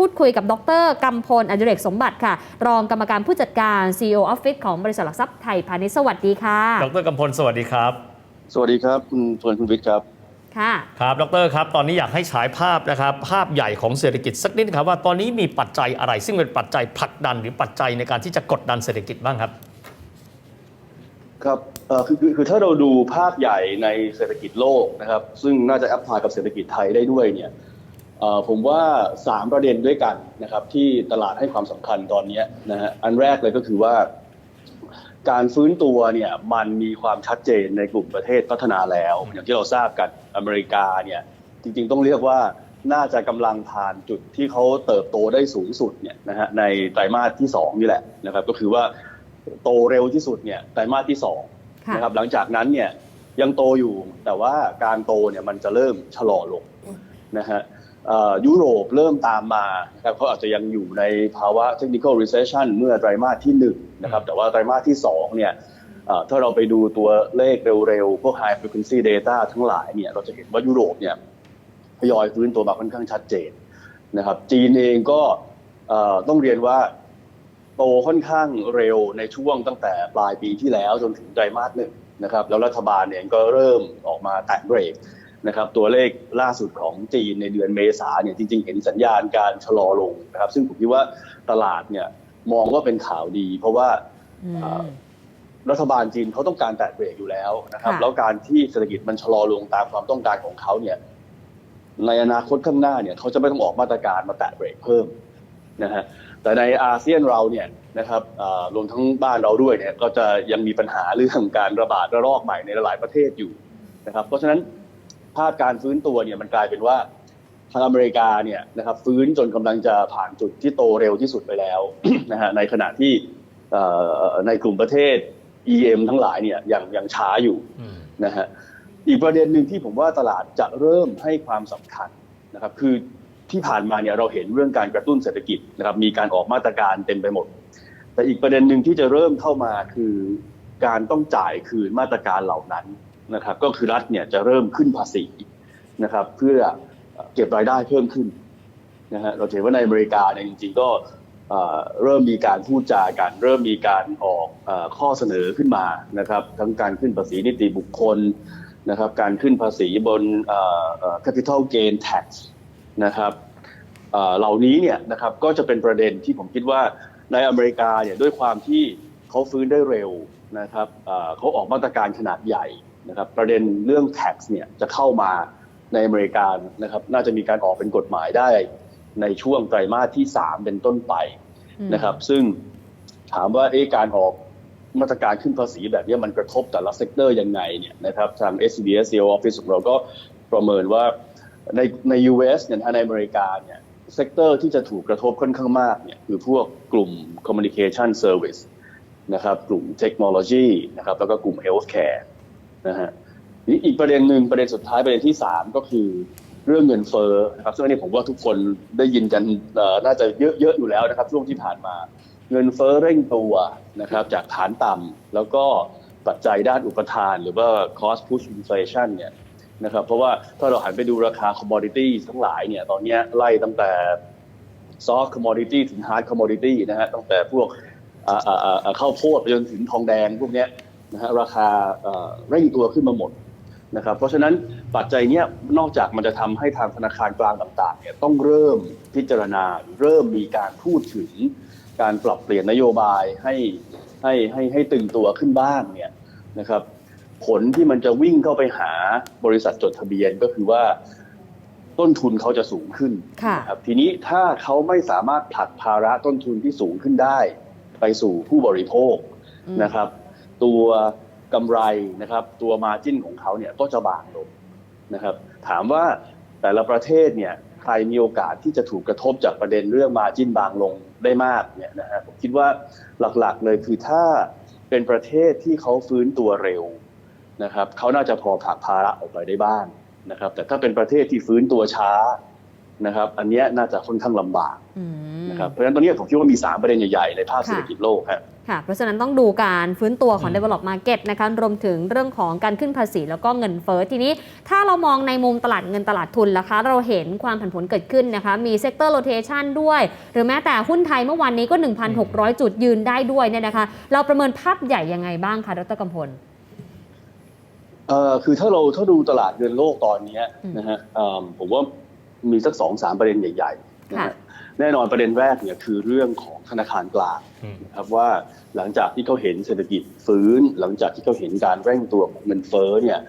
พูดคุยกับดรกำพลอดิเรกสมบัติค่ะ รองกรรมการผู้จัดการ CEO Office ของบริษัทหลักทรัพย์ไทยพาณิชย์สวัสดีค่ะ ดรกำพลสวัสดีครับ สวัสดีครับ คุณทวนคุณวิทย์ครับค่ะครับดรครับ ตอนนี้อยากให้ฉายภาพนะครับ ภาพใหญ่ของเศรษฐกิจสักนิดครับว่าตอนนี้มีปัจจัยอะไร ซึ่งเป็นปัจจัยผลักดันหรือปัจจัยในการที่จะกดดันเศรษฐกิจบ้างครับ ครับเอ่อคือคือคือถ้าเราดูภาพใหญ่ในเศรษฐกิจโลกนะครับ ซึ่งน่าจะแอพพลายกับเศรษฐกิจไทยได้ด้วยเนี่ยเอ่อ ผมว่า 3 ประเด็นด้วยกันนะครับที่ตลาดให้ความสำคัญตอนนี้นะฮะอันแรกเลยก็คือว่า การฟื้นตัวเนี่ยมันมีความชัดเจนในกลุ่มประเทศพัฒนาแล้ว อย่างที่เราทราบกันอเมริกาเนี่ยจริงๆต้องเรียกว่าน่าจะกำลังผ่านจุดที่เขาเติบโตได้สูงสุดเนี่ยนะฮะในไตรมาสที่ 2 นี่แหละนะครับก็คือว่าโตเร็วที่สุดเนี่ยไตรมาสที่2ค่ะนะครับหลังจากนั้นเนี่ยยังโตอยู่แต่ว่าการโตเนี่ยมันจะเริ่มชะลอลงนะฮะเอ่อ ยุโรปเริ่มตามมานะครับเขาอาจจะยังอยู่ในภาวะ technical recession เมื่อไตรมาสที่1นะครับแต่ว่าไตรมาสที่2เนี่ยถ้าเราไปดูตัวเลขเร็วๆ พวก high frequency data ทั้งหลายเนี่ยเราจะเห็นว่ายุโรปเนี่ยทยอยฟื้นตัวมาค่อนข้างชัดเจนนะครับจีนเองก็ต้องเรียนว่าโตค่อนข้างเร็วในช่วงตั้งแต่ปลายปีที่แล้วจนถึงไตรมาสหนึ่งนะครับแล้วรัฐบาลเนี่ยก็เริ่มออกมาแตะเบรก นะครับตัวเลขล่าสุดของจีนในเดือนเมษาเนี่ยจริงๆ เห็นสัญญาณการชะลอลงนะครับ ซึ่งผมคิดว่าตลาดเนี่ยมองว่าเป็นข่าวดี เพราะว่าอืมรัฐบาลจีนเขาต้องการแตะเบรกอยู่แล้วนะครับค่ะแล้วการที่เศรษฐกิจมันชะลอลงตามความต้องการของเขาเนี่ยในอนาคตข้างหน้าเนี่ยเขาจะไม่ต้องออกมาตรการมาแตะเบรกเพิ่มนะฮะแต่ในอาเซียนเราเนี่ยนะครับอ่ารวมทั้งบ้านเราด้วยเนี่ยก็จะยังมีปัญหาเรื่องการระบาดระลอกใหม่ในหลายประเทศอยู่นะครับ เพราะฉะนั้น ภาพการฟื้นตัวเนี่ยมันกลายเป็นว่าทางอเมริกาเนี่ยนะครับฟื้นจนกำลังจะผ่านจุดที่โตเร็วที่สุดไปแล้วนะฮะในขณะที่เอ่อในกลุ่มประเทศ EM ทั้งหลายเนี่ยยังยังช้าอยู่อืมนะฮะอีกประเด็นหนึ่งที่ผมว่าตลาดจะเริ่มให้ความสำคัญนะครับคือที่ผ่านมาเนี่ยเราเห็นเรื่องการกระตุ้นเศรษฐกิจนะครับมีการออกมาตรการเต็มไปหมด แต่อีกประเด็นหนึ่งที่จะเริ่มเข้ามาคือการต้องจ่ายคืนมาตรการเหล่านั้น นะครับก็คือรัฐเนี่ยจะเริ่มขึ้นภาษีนะครับเพื่อเก็บรายได้เพิ่มขึ้นนะฮะเราเห็นว่าในอเมริกาเนี่ยจริงๆก็เริ่มมีการพูดจากันเริ่มมีการออกอข้อเสนอขึ้นมานะครับทั้งการขึ้นภาษีนิติบุคคลนะครับการขึ้นภาษีบน capital gain tax นะครับเหล่านี้เนี่ยนะครับก็จะเป็นประเด็นที่ผมคิดว่าในอเมริกาเนี่ยด้วยความที่เขาฟื้นได้เร็วนะครับเขาออกมาตรการขนาดใหญ่ นะครับประเด็นเรื่อง tax เนี่ยจะเข้ามาในอเมริกานะครับน่าจะมีการออกเป็นกฎหมายได้ในช่วงไตรมาสที่ 3 เป็นต้นไปนะครับ ซึ่งถามว่าเอ๊ะการออกมาตรการขึ้นภาษีแบบนี้มันกระทบแต่ละเซกเตอร์ยังไงเนี่ยนะครับทาง SBS CEO Office ของเราก็ประเมินว่าในใน US เนี่ยนะในอเมริกาเนี่ยเซกเตอร์ที่จะถูกกระทบค่อนข้างมากเนี่ยคือพวกกลุ่ม communication service นะครับกลุ่มเทคโนโลยีนะครับแล้วก็กลุ่ม healthcare นะฮะนี่อีกประเด็นหนึ่งประเด็นสุดท้ายประเด็นที่3ก็คือเรื่องเงินเฟ้อนะครับซึ่งอันนี้ผมว่าทุกคนได้ยินกันน่าจะเยอะๆอยู่แล้วนะครับ ช่วงที่ผ่านมา เงินเฟ้อเร่งตัวนะครับ จากฐานต่ำแล้วก็ปัจจัยด้านอุปทาน หรือว่า cost push inflation เนี่ยนะครับ เพราะว่าถ้าเราหันไปดูราคา commodity ทั้งหลายเนี่ยตอนนี้ไล่ตั้งแต่ soft commodity ถึง hard commodity นะฮะตั้งแต่พวกข้าวโพดไปจนถึงทองแดงพวกเนี้ย นะฮะราคาเอ่อเร่งตัวขึ้นมาหมดนะครับเพราะฉะนั้นปัจจัยเนี้ยนอกจากมันจะทำให้ทางธนาคารกลางต่างๆเนี่ยต้องเริ่มพิจารณาเริ่มมีการพูดถึงการปรับเปลี่ยนนโยบายให้ให้ให้ให้ตึงตัวขึ้นบ้างเนี่ยนะครับผลที่มันจะวิ่งเข้าไปหาบริษัทจดทะเบียนก็คือว่าต้นทุนเขาจะสูงขึ้นค่ะนะครับทีนี้ถ้าเขาไม่สามารถผลักภาระต้นทุนที่สูงขึ้นได้ ไปสู่ผู้บริโภคอืมนะครับ ตัวกำไรนะครับ ตัวมาจิ้นของเขาเนี่ยก็จะบางลงนะครับ ถามว่าแต่ละประเทศเนี่ยใครมีโอกาสที่จะถูกกระทบจากประเด็นเรื่องมาจิ้นบางลงได้มากเนี่ยนะฮะผมคิดว่าหลักๆเลยคือถ้าเป็นประเทศที่เขาฟื้นตัวเร็วนะครับเขาน่าจะพอผลักภาระออกไปได้บ้างนะครับ แต่ถ้าเป็นประเทศที่ฟื้นตัวช้า นะครับ อันเนี้ยน่าจะค่อนข้างลำบากอืมนะครับเพราะฉะนั้นตอนนี้ผมคิดว่ามี 3 ประเด็นใหญ่ ๆ ในภาพเศรษฐกิจโลกครับค่ะเพราะฉะนั้นต้องดูการฟื้นตัวของอืม develop market นะคะรวมถึงเรื่องของการขึ้นภาษีแล้วก็เงินเฟ้อทีนี้ ถ้าเรามองในมุมตลาดเงินตลาดทุนล่ะคะ เราเห็นความผันผวนเกิดขึ้นนะคะ มี sector rotation ด้วย หรือแม้แต่หุ้นไทยเมื่อวานนี้ก็ 1,600 จุดยืนได้ด้วยเนี่ยนะคะ เราประเมินภาพใหญ่ยังไงบ้างคะดรกำพลเอ่อคือถ้าเราถ้าดูตลาดเงินโลกตอนเนี้ยอืมนะฮะเอิ่มผมว่า มีสักสองสามประเด็นใหญ่ๆนะค่ะฮะแน่นอนประเด็นแรกเนี่ยคือเรื่องของธนาคารกลางอืมนะครับว่าหลังจากที่เขาเห็นเศรษฐกิจฟื้น หลังจากที่เขาเห็นการเร่งตัวของเงินเฟ้อเนี่ย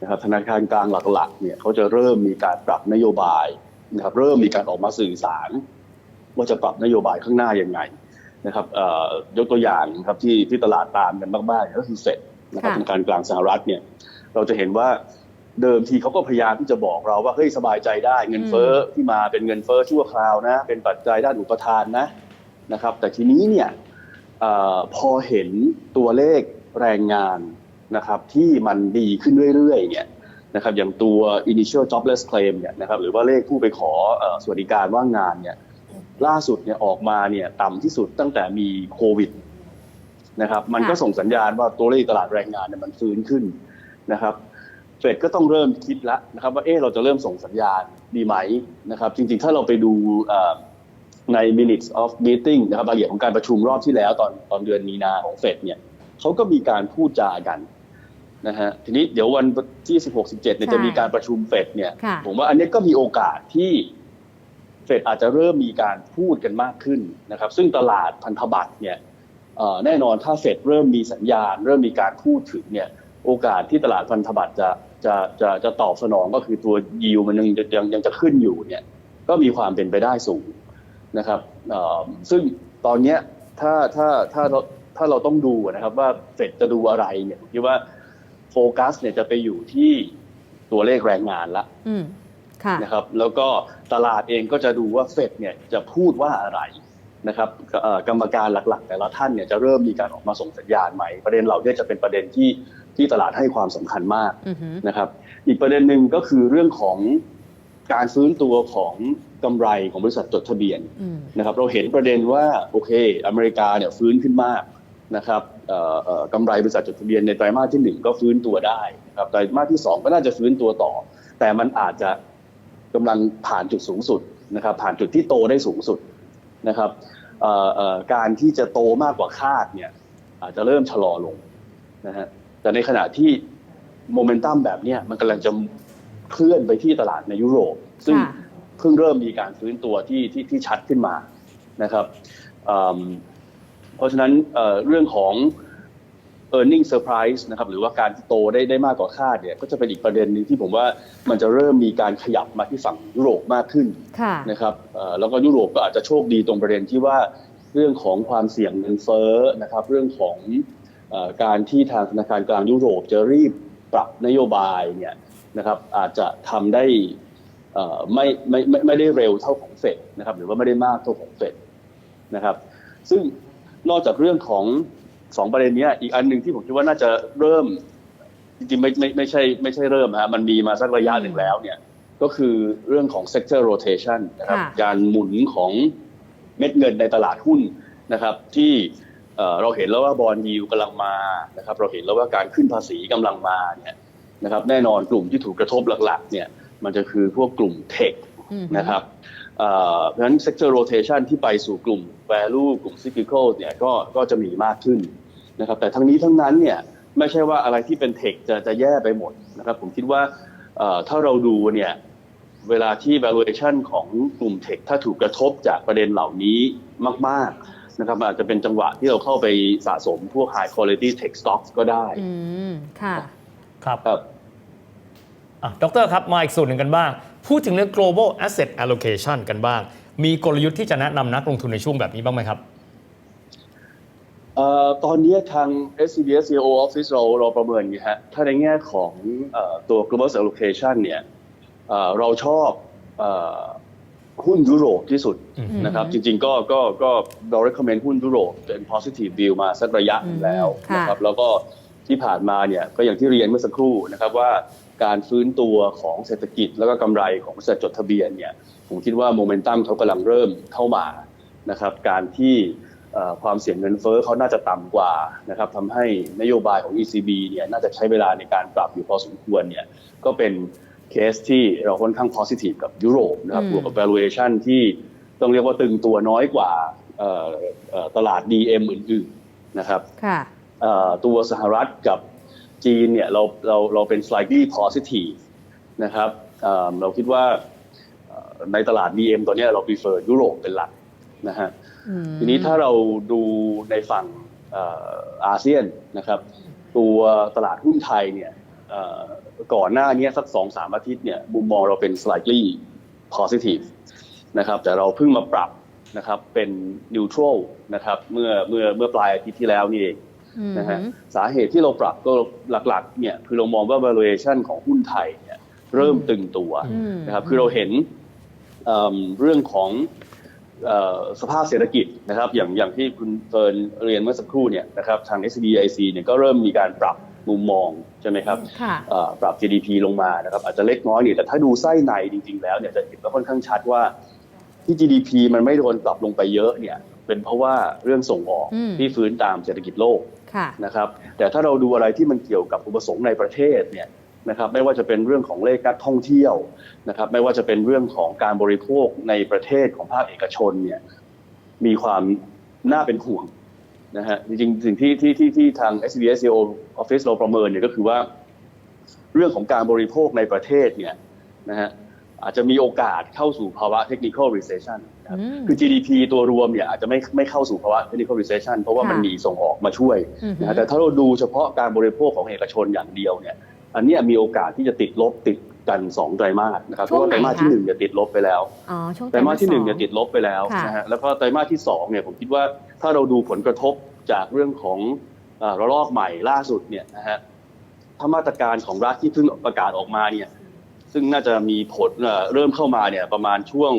นะครับธนาคารกลางหลักๆเนี่ยเขาจะเริ่มมีการปรับนโยบายนะครับเริ่มมีการออกมาสื่อสาร ว่าจะปรับนโยบายข้างหน้ายังไงนะครับเอ่อยกตัวอย่างนะครับที่ที่ตลาดตามกันมากๆก็คือเฟดนะครับค่ะธนาคารกลางสหรัฐเนี่ยเราจะเห็นว่า เดิมทีเขาก็พยายามที่จะบอกเราว่าเฮ้ยสบายใจได้เงินเฟ้อที่มาเป็นเงินเฟ้อชั่วคราวนะ เป็นปัจจัยด้านอุปทานนะนะครับ แต่ทีนี้เนี่ยเออพอเห็นตัวเลขแรงงานนะครับที่มันดีขึ้นเรื่อยๆเนี่ยนะครับอย่างตัว initial jobless claim เนี่ยนะครับหรือว่าเลขผู้ไปขอเอ่อสวัสดิการว่างงานเนี่ยล่าสุดเนี่ยออกมาเนี่ยต่ำที่สุดตั้งแต่มีโควิดนะครับมันก็ค่ะส่งสัญญาณว่าตัวเลขตลาดแรงงานเนี่ยมันฟื้นขึ้นนะครับ เฟดก็ต้องเริ่มคิดแล้วนะครับว่าเออเราจะเริ่มส่งสัญญาณดีไหมนะครับจริงๆ ถ้าเราไปดูเอ่อใน minutes of meeting นะครับรายละเอียดของการประชุมรอบที่แล้วตอนตอนเดือนมีนาของเฟดเนี่ยเขาก็มีการพูดจากันนะฮะทีนี้เดี๋ยววันที่ 16 17เนี่ยใช่จะมีการประชุมเฟดเนี่ยค่ะผมว่าอันนี้ก็มีโอกาสที่เฟดอาจจะเริ่มมีการพูดกันมากขึ้นนะครับ ซึ่งตลาดพันธบัตรเนี่ยเอ่อแน่นอนถ้าเฟดเริ่มมีสัญญาณ เริ่มมีการพูดถึงเนี่ยโอกาสที่ตลาดพันธบัตรจะ จะจะจะตอบสนองก็คือตัวยิวมันยังจะยังยังจะขึ้นอยู่เนี่ยก็มีความเป็นไปได้สูงนะครับเอ่อซึ่งตอนเนี้ยถ้าถ้าถ้าเราถ้าเราต้องดูนะครับว่าเฟดจะดูอะไรเนี่ยผมคิดว่าโฟกัสเนี่ยจะไปอยู่ที่ตัวเลขแรงงานละอืมค่ะนะครับ แล้วก็ตลาดเองก็จะดูว่าเฟดเนี่ยจะพูดว่าอะไร นะครับเอ่อกรรมการหลักๆ แต่ละท่านเนี่ยจะเริ่มมีการออกมาส่งสัญญาณใหม่ ประเด็นเหล่านี้จะเป็นประเด็นที่ที่ตลาดให้ความสำคัญมากอือหือนะครับ อีกประเด็นหนึ่งก็คือเรื่องของการฟื้นตัวของกำไรของบริษัทจดทะเบียนอืมนะครับ เราเห็นประเด็นว่าโอเค อเมริกาเนี่ยฟื้นขึ้นมากนะครับเอ่อเอ่อกำไรบริษัทจดทะเบียนในไตรมาสที่หนึ่งก็ฟื้นตัวได้นะครับไตรมาสที่สองก็น่าจะฟื้นตัวต่อ แต่มันอาจจะกำลังผ่านจุดสูงสุดนะครับ ผ่านจุดที่โตได้สูงสุด นะครับเอ่อเอ่อการที่จะโตมากกว่าคาดเนี่ยอาจจะเริ่มชะลอลงนะฮะแต่ในขณะที่โมเมนตัมแบบเนี้ยมันกำลังจะเคลื่อนไปที่ตลาดในยุโรป ซึ่งค่ะเพิ่งเริ่มมีการฟื้นตัวที่ที่ที่ชัดขึ้นมานะครับอืมเพราะฉะนั้นเอ่อเรื่องของ e a r n i n g surprise นะครับหรือว่าการที่โตได้ได้มากกว่าคาดเนี่ยก็จะเป็นอีกประเด็นหนึ่งที่ผมว่ามันจะเริ่มมีการขยับมาที่ฝั่งยุโรปมากขึ้นค่ะนะครับเอ่อแล้วก็ยุโรปก็อาจจะโชคดีตรงประเด็นที่ว่าเรื่องของความเสี่ยงเงินเฟ้อนะครับเรื่องของเออการที่ทางธนาคารกลางยุโรปจะรีบปรับนโยบายเนี่ยนะครับอาจจะทำได้เอ่อไม่ไม่ไม่ไม่ได้เร็วเท่าของเฟดนะครับหรือว่าไม่ได้มากเท่าของเฟดนะครับซึ่งนอกจากเรื่องของ สองประเด็นเนี้ยอีกอันหนึ่งที่ผมคิดว่าน่าจะเริ่ม จริงๆไม่ไม่ไม่ใช่ไม่ใช่เริ่มฮะมันมีมาสักระยะหนึ่งแล้วเนี่ยก็คือเรื่องของ sector rotation นะครับค่ะการหมุนของเม็ดเงินในตลาดหุ้นนะครับ ที่เอ่อเราเห็นแล้วว่าบอลยิวกำลังมานะครับ เราเห็นแล้วว่าการขึ้นภาษีกำลังมาเนี่ยนะครับ แน่นอนกลุ่มที่ถูกกระทบหลักๆ เนี่ย มันจะคือพวกกลุ่มเทคอืมนะครับ เอ่อเพราะฉะนั้น sector rotation ที่ไปสู่กลุ่ม value กลุ่ม cyclical เนี่ยก็ก็จะมีมากขึ้นนะครับแต่ทั้งนี้ทั้งนั้นเนี่ยไม่ใช่ว่าอะไรที่เป็นเทคจะจะแย่ไปหมดนะครับผมคิดว่าเอ่อถ้าเราดูเนี่ยเวลาที่ valuation ของกลุ่มเทคถ้าถูกกระทบจากประเด็นเหล่านี้มาก ๆ นะครับมันอาจจะเป็นจังหวะที่เราเข้าไปสะสมพวก high quality tech stocks ก็ได้อืมค่ะ ครับครับอะดรครับ มาอีกส่วนหนึ่งกันบ้าง พูดถึงเรื่อง global asset allocation กันบ้าง มีกลยุทธ์ที่จะแนะนำนักลงทุนในช่วงแบบนี้บ้างไหมครับเอ่อตอนนี้ทาง SCBS CEO Office เราเราประเมินอย่างนี้ฮะถ้าในแง่ของเอ่อตัว global allocation เนี่ยเอ่อเราชอบเอ่อหุ้นยุโรปที่สุดอืมนะครับ จริงๆก็ก็ก็เรา recommend หุ้นยุโรปเป็น positive view มาสักระยะหนึ่งแล้วอืมค่ะนะครับแล้วก็ที่ผ่านมาเนี่ยก็อย่างที่เรียนเมื่อสักครู่นะครับว่า การฟื้นตัวของเศรษฐกิจแล้วก็กำไรของบริษัทจดทะเบียนเนี่ยผมคิดว่าโมเมนตัมเขากำลังเริ่มเข้ามานะครับการที่เอ่อความเสี่ยงเงินเฟ้อเขาน่าจะต่ำกว่านะครับทำให้นโยบายของ ECB เนี่ยน่าจะใช้เวลาในการปรับอยู่พอสมควรเนี่ยก็เป็นเคสที่เราค่อนข้าง positive กับยุโรปนะครับอืมบวกกับ valuation ที่ต้องเรียกว่าตึงตัวน้อยกว่าเอ่อเอ่อตลาด DM อื่นๆนะครับค่ะเอ่อตัวสหรัฐกับ จีนเนี่ยเราเราเราเป็น slightly positive นะครับเอ่อเราคิดว่าเอ่อในตลาด DM ตัวเนี้ยเรา prefer ยุโรปเป็นหลักนะฮะอืมทีนี้ถ้าเราดูในฝั่งเอ่ออาเซียนนะครับ ตัวตลาดหุ้นไทยเนี่ยเอ่อก่อนหน้านี้สักสองสามอาทิตย์เนี่ยมุมมองเราเป็น slightly positive นะครับแต่เราเพิ่งมาปรับนะครับเป็น neutral นะครับเมื่อเมื่อเมื่อปลายอาทิตย์ที่แล้วนี่เองอืม นะฮะสาเหตุที่เราปรับก็หลักๆเนี่ยคือเรามองว่า valuation ของหุ้นไทยเนี่ยเริ่มตึงตัวอืมนะครับคือเราเห็นเอิ่มเรื่องของเออสภาพเศรษฐกิจนะครับอย่างอย่างที่คุณเฟิร์นเรียนเมื่อสักครู่เนี่ยนะครับทาง SBIC เนี่ยก็เริ่มมีการปรับมุมมองใช่ไหมครับค่ะเอ่อปรับ GDP ลงมานะครับอาจจะเล็กน้อยเนี่ยแต่ถ้าดูไส้ในจริง ๆ แล้วเนี่ยจะเห็นว่าค่อนข้างชัดว่าที่ GDP มันไม่โดนปรับลงไปเยอะเนี่ยเป็นเพราะว่าเรื่องส่งออกอืมที่ฟื้นตามเศรษฐกิจโลกค่ะ นะครับแต่ถ้าเราดูอะไรที่มันเกี่ยวกับอุปสงค์ในประเทศเนี่ยนะครับไม่ว่าจะเป็นเรื่องของเลขการท่องเที่ยวนะครับไม่ว่าจะเป็นเรื่องของการบริโภคในประเทศของภาคเอกชนเนี่ยมีความน่าเป็นห่วงนะฮะจริงๆสิ่งที่ที่ที่ที่ทาง s b s o Office เราประเมินเนี่ยก็คือว่า เรื่องของการบริโภคในประเทศเนี่ยนะฮะ อาจจะมีโอกาสเข้าสู่ภาวะ technical recession นะครับอืมคือ GDP ตัวรวมเนี่ยอาจจะไม่ไม่เข้าสู่ภาวะ technical recession เพราะว่ามันค่ะมีส่งออกมาช่วยอือฮึนะฮะแต่ถ้าเราดูเฉพาะการบริโภคของเอกชนอย่างเดียวเนี่ย อันเนี้ยมีโอกาสที่จะติดลบติดกันสองไตรมาสนะครับเพช่วงราะว่าไตรมาสไหนคะที่หนึ่งเนี่ยติดลบไปแล้วอ๋อช่วงไตรมาสที่หนึ่งเนี่ยสอติดลบไปแล้วค่ะนะฮะแล้วก็ไตรมาสที่สองเนี่ยผมคิดว่าถ้าเราดูผลกระทบจากเรื่องของเอ่อระลอกใหม่ล่าสุดเนี่ยนะฮะถ้ามาตรการของรัฐที่เพิ่งประกาศออกมาเนี่ย ซึ่งน่าจะมีผลเอ่อเริ่มเข้ามาเนี่ย ประมาณช่วง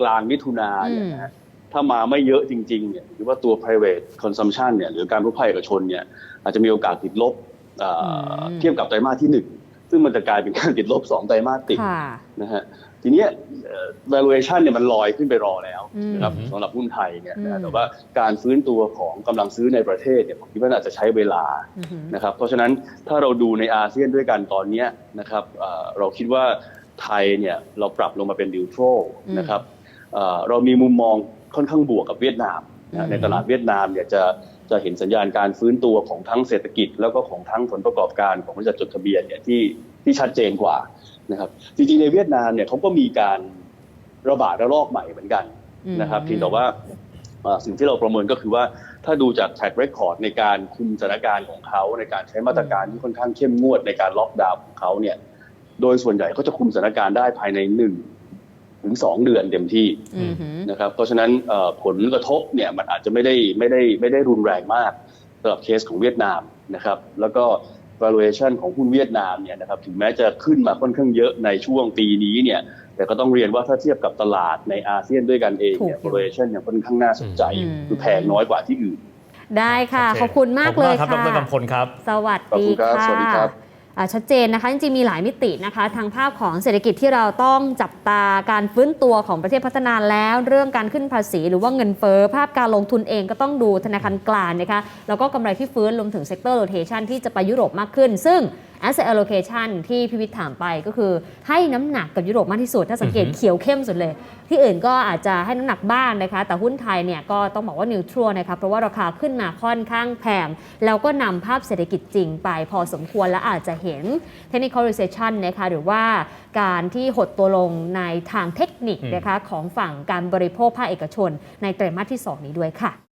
กลางมิถุนาเนี่ยนะฮะถ้ามาไม่เยอะจริงๆเนี่ยหรือว่าตัว private consumption เนี่ยหรือการรู้ภาคเอกชนเนี่ย อาจจะมีโอกาสติดลบเอ่ออมเทียบกับไตรมาสที่หนึ่ง ซึ่งมันจะกลายเป็นการติดลบสองไตรมาสติดค่ะนะฮะทีเนี้ยเอ่อ valuation เนี่ยมันลอยขึ้นไปรอแล้วอืมนะครับสำหรับหุ้นไทยเนี่ยนะอืฮะมแต่ว่าการฟื้นตัวของกำลังซื้อในประเทศเนี่ยผมคิดว่าน่าจะใช้เวลาอือหือนะครับเพราะฉะนั้นถ้าเราดูในอาเซียนด้วยกันตอนเนี้ยนะครับเอ่อเราคิดว่าไทยเนี่ยเราปรับลงมาเป็นดิวโตรอืมนะครับเอ่อเรามีมุมมองค่อนข้างบวกกับเวียดนามนะฮะอืมในตลาดเวียดนามเนี่ยจะ จะเห็นสัญญาณการฟื้นตัวของทั้งเศรษฐกิจ แล้วก็ของทั้งผลประกอบการของบริษัทจดทะเบียนเนี่ยที่ที่ชัดเจนกว่านะครับจริงๆในเวียดนามเนี่ยเขาก็มีการระบาดระลอกใหม่เหมือนกันอืมนะครับเพียงแต่ว่าเอ่อสิ่งที่เราประเมินก็คือว่าถ้าดูจาก track record ในการคุมสถานการณ์ของเขา ในการใช้มาตรการที่ค่อนข้างเข้มงวดในการล็อกดาวน์ของเขาเนี่ยโดยส่วนใหญ่ก็จะคุมสถานการณ์ได้ภายในหนึ่ง ถึงสองเดือนเต็มที่อือหือนะครับเพราะฉะนั้นเอ่อผลกระทบเนี่ยมันอาจจะไม่ได้ไม่ได้ไม่ได้รุนแรงมากสำหรับเคสของเวียดนามนะครับ แล้วก็ valuation ของหุ้นเวียดนามเนี่ยนะครับถึงแม้จะขึ้นมาค่อนข้างเยอะในช่วงปีนี้เนี่ยแต่ก็ต้องเรียนว่าถ้าเทียบกับตลาดในอาเซียนด้วยกันเองเนี่ยถูกอยู่ valuation ยังค่อนข้างน่าสนใจอืมคือแพงน้อยกว่าที่อื่น ได้ค่ะโเขอบคุณมากเลยขอบคุณมากครับดค่ะรกำพลครับ สวัสขอบดีคุณครับค่ะ ชัดเจนนะคะจริงๆมีหลายมิตินะคะทางภาพของเศรษฐกิจที่เราต้องจับตาการฟื้นตัวของประเทศพัฒนาแล้ว เรื่องการขึ้นภาษีหรือว่าเงินเฟ้อภาพการลงทุนเองก็ต้องดูธนาคารกลางนะคะแล้วก็กำไรที่ฟื้นรวมถึงเซกเตอร์โลเทชันที่จะไปยุโรปมากขึ้น ซึ่ง asset allocation ที่พิวิทย์ถามไปก็คือให้น้ำหนักกับยุโรปมากที่สุด ถ้าสังเกตอือฮึเขียวเข้มสุดเลย ที่อื่นก็อาจจะให้น้ำหนักบ้างนะคะ แต่หุ้นไทยเนี่ยก็ต้องบอกว่านิวทรัลนะคะเพราะว่าราคาขึ้นมาค่อนข้างแพงแล้วก็นำภาพเศรษฐกิจจริงไปพอสมควรและอาจจะเห็น technical recession นะคะหรือว่าการที่หดตัวลงในทางเทคนิคอืมนะคะของฝั่งการบริโภคภาคเอกชน ในไตรมาสที่ 2 นี้ด้วยค่ะ